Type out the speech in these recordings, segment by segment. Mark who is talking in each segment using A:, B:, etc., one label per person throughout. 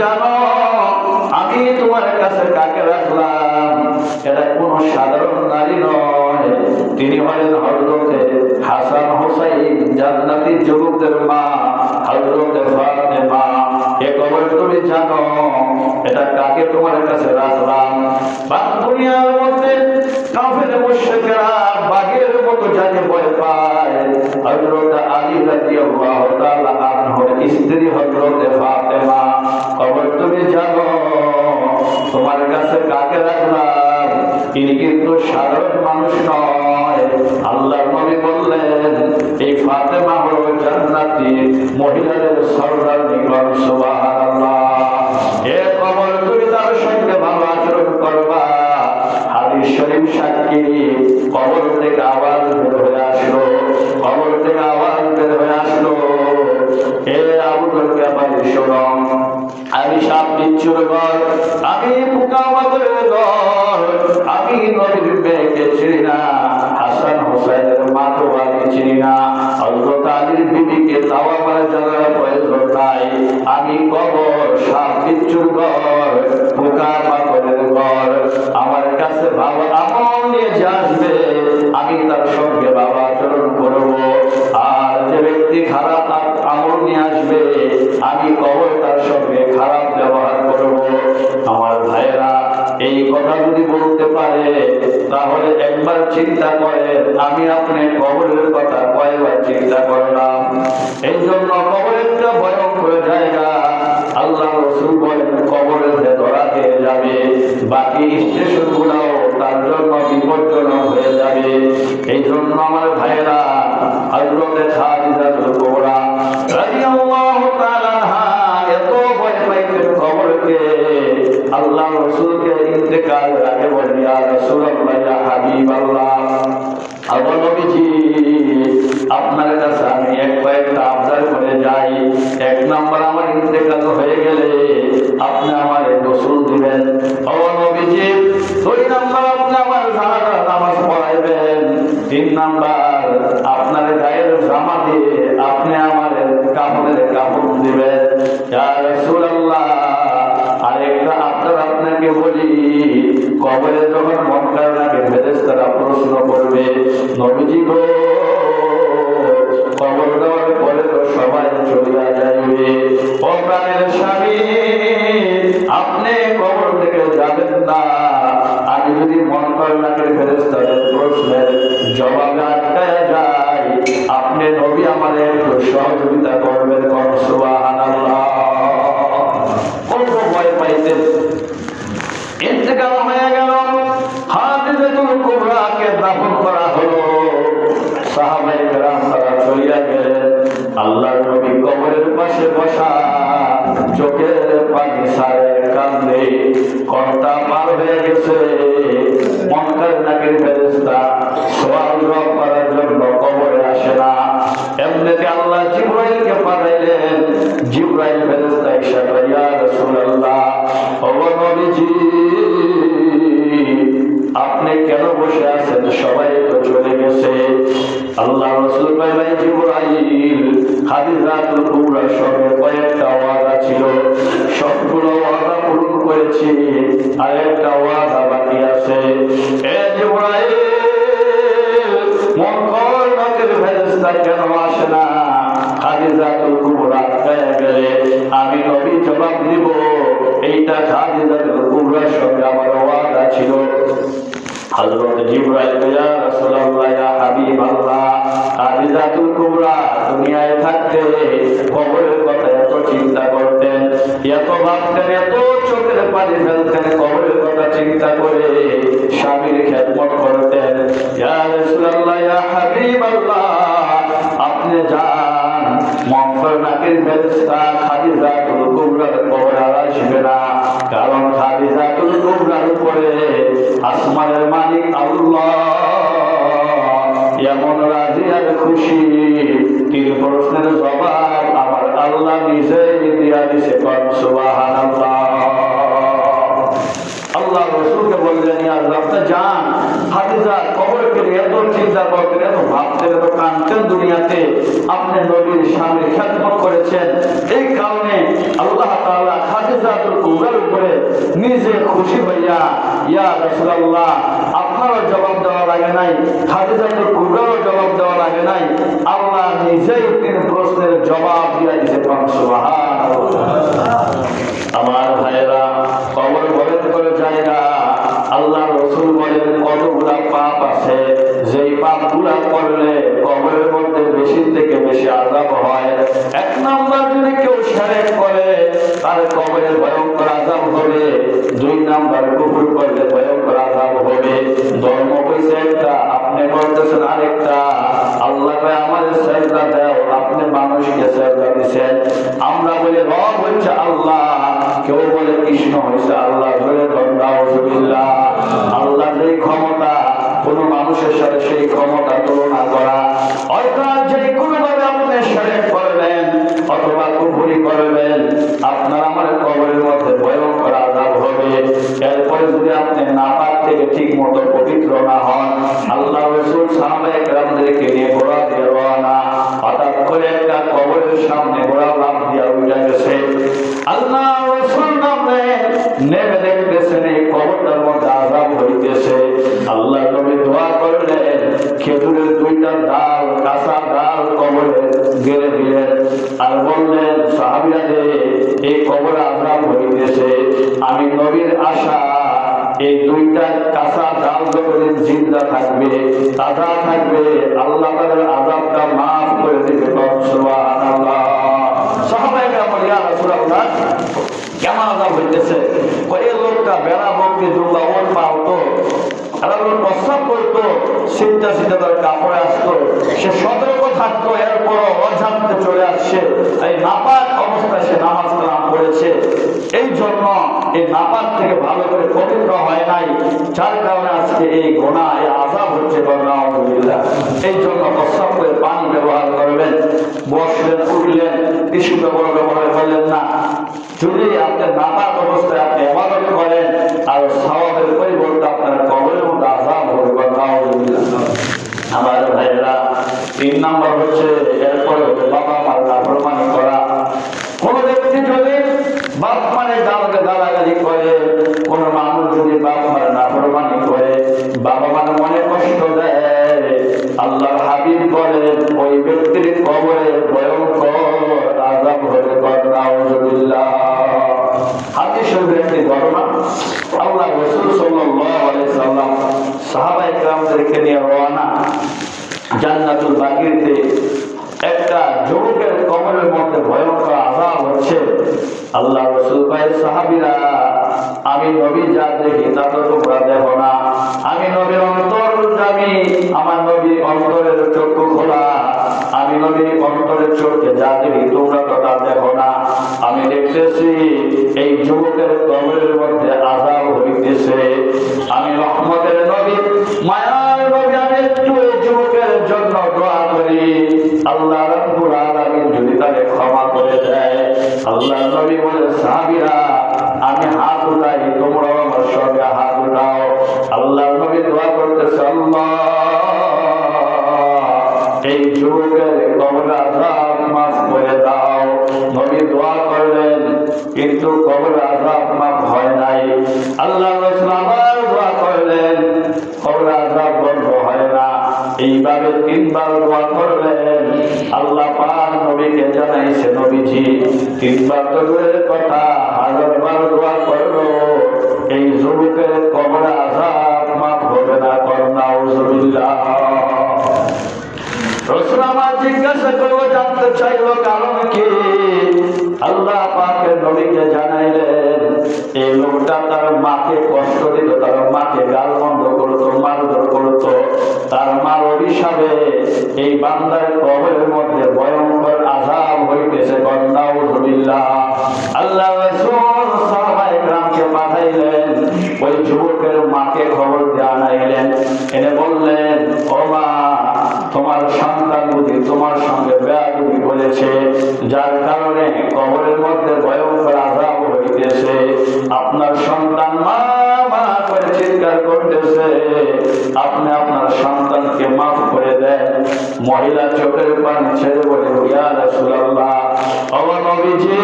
A: জানো, আমি তোমার কাছে কাকে রাখলাম। এরা কোন সাধারণ নারী নয়। তিনি হলেন হজরতে হাসান হোসাইন, জান্নাতি যুবকদের মা হজরতে খবর তুমি জানো, এটা কাকে তোমার কাছে রাখলাম? দুনিয়ার মধ্যে কাফের মুশরিকরা মতো যাকে ভয় পায়। হযরত আলী রাদিয়াল্লাহু তাআলা স্ত্রী হযরত ফাতেমা তুমি জানো, তোমার কাছে কাকে রাখলাম? তিনি কিন্তু সাধারণ মানুষ নয়। আল্লাহ নবী বললেন, এই ফাতেমা হলো জান্নাতি মহিলাদের সরদার আমি সাপ বিচ্ছুর ঘর আমি আমি নবীর মেয়েকে চিনি না, হাসান হোসেনের আমি চিনি না হজরত বিবিকে করে নাই, আমি কবর সাপ বিচ্ছুর ঘর, পোকা চিন্তা করে আমি আপনি কবরের কথা কয়েকবার চিন্তা করলাম। এই জন্য কবরে যখন মনকার লাগে ফেরেস্তারা প্রশ্ন করবে, নবীজি গো, কবর দেওয়ার পরে তো সবাই চলিয়া যাইবে। ও প্রাণের স্বামী, আপনি কবর থেকে যাবেন না। আমি যদি মন করে লাগে ফেরেস্তাদের প্রশ্নের জবাবে আটকায় যাই। আপনি নবী একটু সহযোগিতা করবেন। ফেরেস্তা থাকতে কবরের কথা এত চিন্তা করতেন, এত ভাবতেন, এত চোখের পানি ফেলতেন কবরের কথা চিন্তা করে স্বামীর করতেন। আপনি আর কারণ খাদিজাতুল কুবরার উপরে আসমানের মালিক আল্লাহ। এমন রাজি আর খুশি। তিন প্রশ্নের জবাব আমার আল্লাহ নিজেই দিয়া দিছে আল্লাহ রসুলকে বললেন রব্বে যান। হাদিজা কবরকে এত চিন্তা করতেন এত ভাবতেন এত কাঁদতেন দুনিয়াতে। আপনি নবীর সামনে খ্যাতমত করেছেন। এই কারণে আল্লাহ তাআলা হাদিজাতুল কুবরার উপরে নিজে খুশি হইয়া, ইয়া রাসূলুল্লাহ আপনারও জবাব দেওয়া লাগে নাই জবাব দেওয়া লাগে নাই, আল্লাহ নিজেই প্রশ্নের জবাব দিতে সুবহানাল্লাহ। আমার ভাইয়েরা, কবর করে যায় না আল্লাহ রসুল বলেন, কতগুলা পাপ আছে, যেই করলে কবরের মধ্যে বেশি থেকে বেশি আজাব হয়। এক নাম্বার যদি কেউ করে, তার কবরের ভয়ঙ্কর আজাব হবে। দুই নাম্বার কুকুর করলে ভয়ঙ্কর আজাব হবে। আপনি আরেকটা। আমাদের দাও আপনি মানুষকে সেজদা দিছেন। আমরা বলি, রব হচ্ছে আল্লাহ। কেউ বলে, কৃষ্ণ হয়েছে আল্লাহ। আল্লাহ যে ক্ষমতা মানুষের সাথে সেই ক্ষমতা তুলনা করা। অর্থাৎ যে আপনি করবেন, অথবা কুপুরি করবেন, আপনার আমার কবরের মধ্যে ভয়ঙ্কর আজাব হবে। এরপরে যদি আপনি থেকে ঠিক মতো পবিত্র না হন কবরে আজাব হইতেছে আমি নবীর আশা, এই দুইটা কাঁচা ডাল যতদিন জিন্দা থাকবে, তাজা থাকবে, আল্লাহ তাদের আজাবটা মাফ করে দিবে। লোকটা করতো আসতো, সে সতর্ক থাকতো এরপর অজান্তে চলে আসছে। এই নাপাক অবস্থায় সে নামাজ করেছে এই জন্য এই নাপাক থেকে ভালো করে পবিত্র হয় নাই। যার কারণে আজকে এই গোনা এই আজাব হচ্ছে আলহামদুলিল্লাহ এই জন্য প্রস্রাব পানি ব্যবহার করবেন, বসলেন, উঠলেন, টিস্যু ব্যবহার ব্যবহার করলেন না। যদি আপনার নাপাক অবস্থায় আপনি এবাদত করেন, আর সওয়াবের পরিবর্তে আপনার কবরের মধ্যে আজাব হবে আমার ভাইয়েরা, তিন নাম্বার হচ্ছে সাহাবায়ে কেরামদেরকে নিয়ে রওনা জান্নাতুল বাকিতে একটা যুবকের কবরের মধ্যে ভয়ঙ্কর আজাব হচ্ছে। আল্লাহ রসুল ভাই সাহাবিরা, আমি নবী যা দেখি তা তো তোমরা দেখো না। আমি নবীর অন্তর জানি, আমার নবী অন্তরের চক্ষু খোলা। আমি নবী অন্তরের চোখে যা দেখি তোমরা তো তা দেখো না। আমি দেখতেছি এই যুবকের কবরের মধ্যে আজাব হইতেছে। আমি রহমতের নবী মায়ার নবী আমি একটু এই যুবকের জন্য দোয়া করি। আল্লাহ রাব্বুল আলামিন যদি তাকে ক্ষমা করে দেয়, আল্লাহ নবী বলে সাহাবীরা, আমি হাত উঠাই, তোমরাও আমার সঙ্গে হাত উঠাও। আল্লাহ নবী দোয়া করতেছে, আল্লাহ, এই যুবকের কবর আজাব মাফ করে দাও। নবী দোয়া করলেন, কিন্তু কবর আজাব মাফ হয় নাই। আল্লাহ রাসূল আবার দোয়া করলেন কবর আজাব বন্ধ হয় না এইভাবে তিনবার দোয়া করলেন আল্লাহ পাক নবীকে জানাইছে, নবীজি, তিনবার তো কথা হাজার বার দোয়া করল এই যুবকের কবর আজাব মাফ হবে না করোনা রসুল আমার জিজ্ঞাসা করব জানতে চাইব কারণ কি? আল্লাহ পাকের নবীকে জানাইলেন, এই লোকটা তার মাকে কষ্ট দিত তার মাকে গাল বন্ধ করতো, মারধর করতো। তার মার অভিশাপে এই বান্দার কবরের মধ্যে ভয়ঙ্কর আজাব হইতেছে আল্লাহ ওই যুবকের মাকে খবর জানাইলেন এনে বললেন, ও মা, তোমার সন্তান তোমার সঙ্গে বেয়াদুবি বলেছে যার কারণে কবরের মধ্যে ভয়ঙ্কর করতেছে আপনি আপনার সন্তানকে মাফ করে দেন। মহিলা চোখের পানি ছেড়ে বলে ইয়া রাসূলুল্লাহ ও নবীজি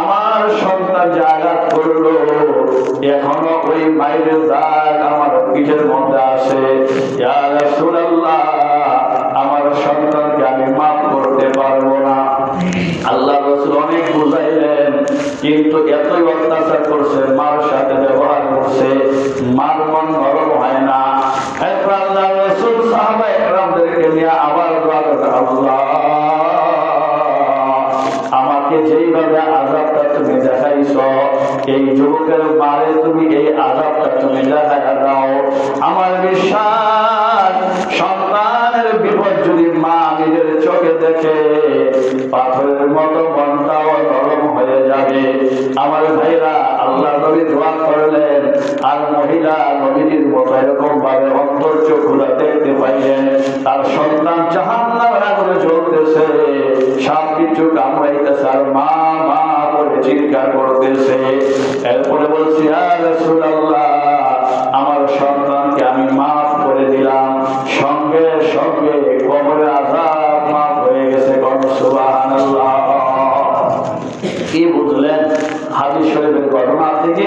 A: আমার সন্তান যে আঘাত করল এখনও ওই মায়ের দাগ আমার পিঠের মধ্যে আসে ইয়া রাসূলুল্লাহ আমার সন্তানকে আমি মাফ করতে পারব না আল্লাহ রসুল অনেক বুঝাইলেন কিন্তু এতই অত্যাচার করছে মার সাথে ব্যবহার করছে মার মন নরম হয় না এরপর আল্লাহ রসুল নিয়ে আবার আমাকে যেইভাবে আজাবটা তুমি দেখাইছ, এই যুবকের তুমি এই আজাবটা তুমি দেখাইয়া দাও। আমার বিশ্বাস, সন্তানের বিপদ যদি মা নিজের চোখে দেখে, পাথরের মতো মনটাও নরম হয়ে যাবে। আমার ভাইরা, আল্লাহ নবী দোয়া করলেন আর মহিলা নবীর মতো এরকম ভাবে অন্তর চোখুরা দেখতে পাইলেন। তার সন্তান জাহান্নামের আগুনে জ্বলতেছে। সব কিছু কামড়াইতেছে আর মা মা করে চিৎকার করতেছে। এরপরে বলছি আমার সন্তানকে আমি মাফ করে দিলাম। সঙ্গে সঙ্গে কবরের আজাব মাফ হয়ে গেছে কোন সুবহানাল্লাহ। কি বুঝলেন হাদিস শরীফের ঘটনা থেকে?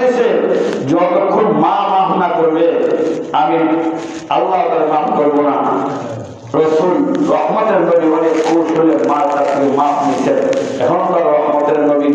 A: দিছে যতক্ষণ মা মাফ না করবে, আমি আল্লাহ তার মাফ করব না। রসুল রহমতের নবী অনেক কৌশলে মাফ নিচ্ছেন। এখন তো রহমতের নবী